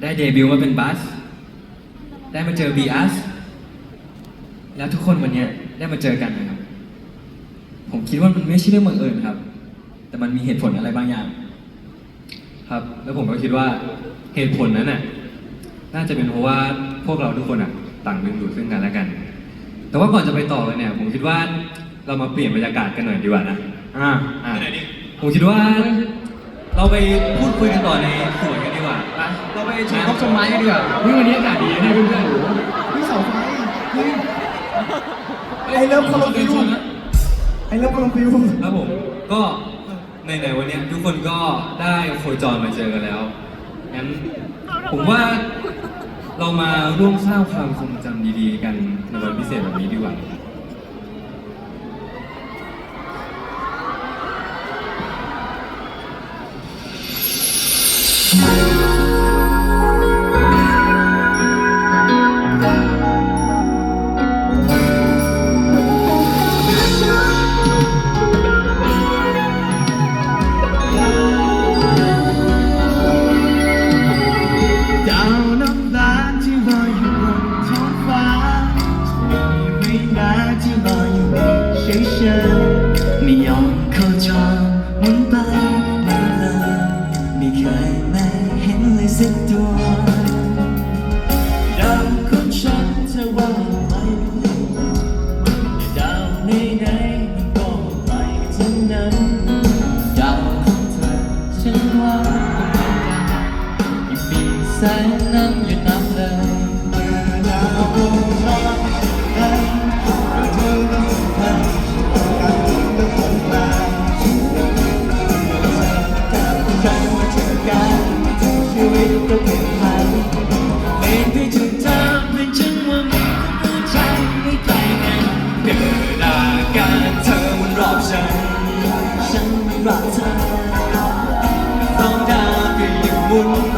ได้เดบิวต์มาเป็นบัส ได้มาเจอบีอัสแล้วทุกคนวันเนี้ยได้มาเจอกันนะครับ ผมคิดว่ามันไม่ใช่เรื่องบังเอิญครับ แต่มันมีเหตุผลอะไรบางอย่าง ครับ แล้วผมก็คิดว่าเหตุผลนั้นน่ะน่าจะเป็นเพราะว่าพวกเราทุกคนอะต่างดึงดูดซึ่งกันและกัน แต่ว่าก่อนจะไปต่อเลยเนี่ย ผมคิดว่าเรามาเปลี่ยนบรรยากาศกันหน่อยดีกว่านะ อ่าอะผมคิดว่า เราไปพูดคุยกันต่อในสวนกันดีกว่าเราไปชมต้นไม้กันดีกว่าเฮ้ยวันนี้อากาศดีนะเนี่ยเพื่อนเฮ้ยเสาไฟเฮ้ยไอ้เริ่มคอลฟิวไอ้เริ่มคอลฟิวครับผมก็ในในๆวันเนี้ยทุกคนก็ได้โคจรมาเจอกันแล้วงั้นผมว่าเรามาร่วมสร้างความทรงจำดีๆ กันในวันพิเศษแบบนี้ดีกว่า ด ไม่เห็นเลยสักตัวดาวของฉันเธอว่าไม่รู้ดาวในไหนๆมันก็ไปทั้งนั้นดาวของเธอฉันว่าเป็นกันยังมีแสงนั้นอยู่นับ มันรอบเธอสองดาวก็ยังมุน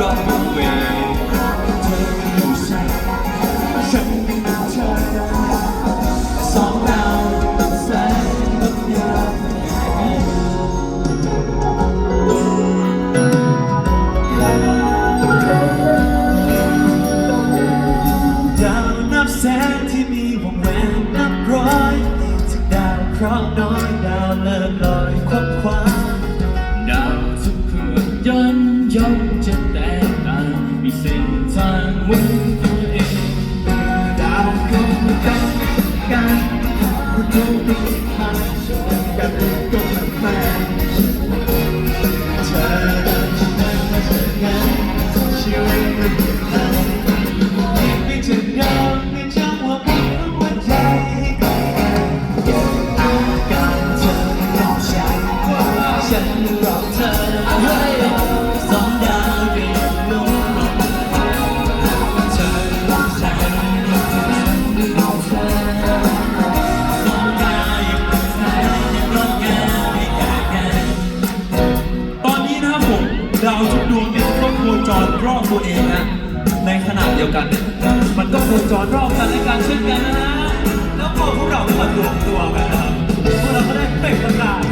ตัวเองนะ ในขณะเดียวกัน มันก็โคจรรอบกันและกันเช่นกันนะฮะแล้วพอพวกเรามารวมตัวกันนะครับพวกเราก็ได้เปล่งประกาศ